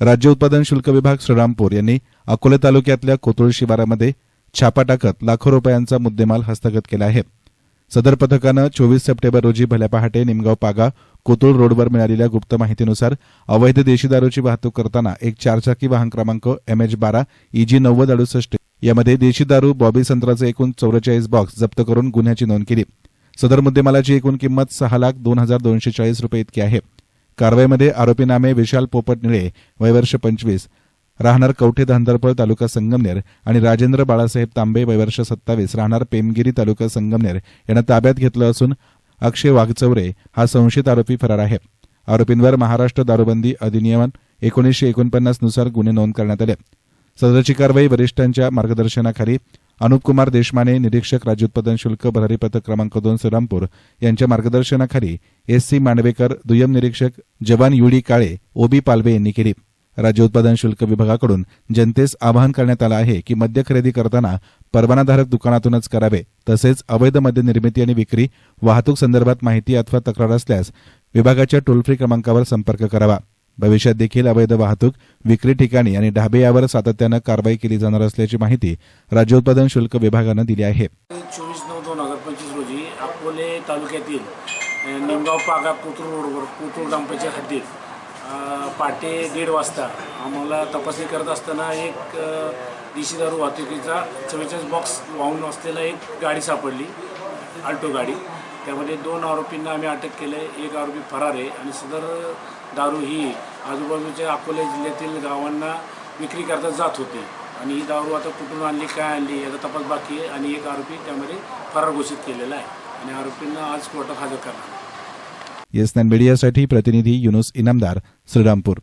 राज्य उत्पादन शुल्क विभाग श्रीरामपूर यांनी अकोले तालुक्यातल्या कोतुळ शिवारामध्ये छापा टाकत लाखो रुपयांचा मुद्देमाल हस्तगत केला आहे. सदर पथकानं चोवीस सप्टेंबर रोजी भल्या पहाटे निमगाव पागा कोतुळ रोडवर मिळालेल्या गुप्त माहितीनुसार अवैध देशी दारूची वाहतूक करताना एक चारचाकी वाहन क्रमांक एम एच बारा ईजी नव्वद अडुसष्ट यामध्ये देशी दारू बॉबी संत्राचे एकूण चौवेचाळीस बॉक्स जप्त करून गुन्ह्याची नोंद केली. सदर मुद्देमालाची एकूण किंमत सहा लाख दोन हजार दोनशे चाळीस रुपये इतकी आहे. कारवाईमध्ये आरोपीनामे विशाल पोपट निळे वयवर्ष पंचवीस राहणार कवठे धांदरपळ तालुका संगमनेर आणि राजेंद्र बाळासाहेब तांबे वयवर्ष सत्तावीस राहणार पेमगिरी तालुका संगमनेर यांना ताब्यात घेतलं असून अक्षय वाघचौरे हा संशयित आरोपी फरार आहे. आरोपींवर महाराष्ट्र दारूबंदी अधिनियम एकोणीसशे एकोणपन्नासनुसार गुन्हे नोंद करण्यात आले. सदरची कारवाई वरिष्ठांच्या मार्गदर्शनाखाली अनुपकुमार देशमाने निरीक्षक राज्य उत्पादन शुल्क भरारी पथक क्रमांक दोन श्रीरामपूर यांच्या मार्गदर्शनाखाली एस सी मांडवेकर दुय्यम निरीक्षक जवान युडी काळे ओबी पालवे यांनी केली. राज्य उत्पादन शुल्क विभागाकडून जनतेस आवाहन करण्यात आलं आहे की मद्य खरेदी करताना परवानाधारक दुकानातूनच करावे तसेच अवैध मद्य निर्मिती आणि विक्री वाहतूक संदर्भात माहिती अथवा तक्रार असल्यास विभागाच्या टोल फ्री क्रमांकावर संपर्क करावा. भविष्यात देखील अवैध वाहतूक विक्री ठिकाणी आणि ढाबे यावर सातत्यानं कारवाई केली जाणार असल्याची माहिती राज्य उत्पादन शुल्क विभागानं दिली आहे. चोवीस नऊ दोन हजार पंचवीस रोजी अकोले तालुक्यातील निमगाव पागा कोथरूड रोडवर कोथरूड ग्रामपंचायत हद्दीत पाटे पहाटे दीड वाजता आम्हाला तपासणी करत असताना एक अ, देशी दारू वाहतुकीचा चव्वेचाळीस बॉक्स वाहून असलेला एक गाडी सापडली आल्टो गाडी. त्यामध्ये दोन आरोपींना आम्ही अटक केलं आहे एक आरोपी फरार आहे आणि सदर दारू ही आजूबाजूच्या अकोले जिल्ह्यातील गावांना विक्री करता जात होते. आणि ही दारू आता कुठून आणली काय आणली याचा तपास बाकी आहे आणि एक आरोपी त्यामध्ये फरार घोषित केलेला आहे आणि आरोपींना आज कोर्टात हजर करणार. येस नाईन मीडियासाठी प्रतिनिधी युनुस इनामदार श्रीरामपूर.